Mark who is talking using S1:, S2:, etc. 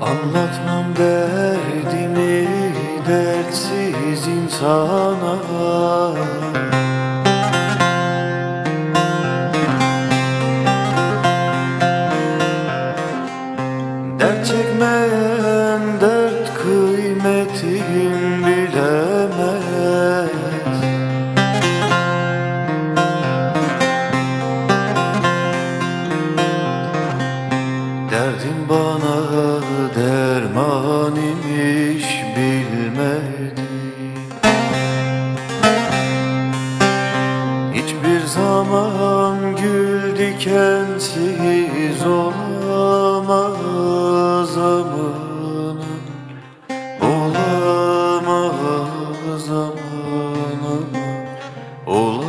S1: Anlatmam derdimi dertsiz insana. Dert çekmeyen dert kıymetin Derdin bana derman imiş bilmedim Hiçbir zaman gül dikensiz olamaz amanım Olamaz amanım Olamaz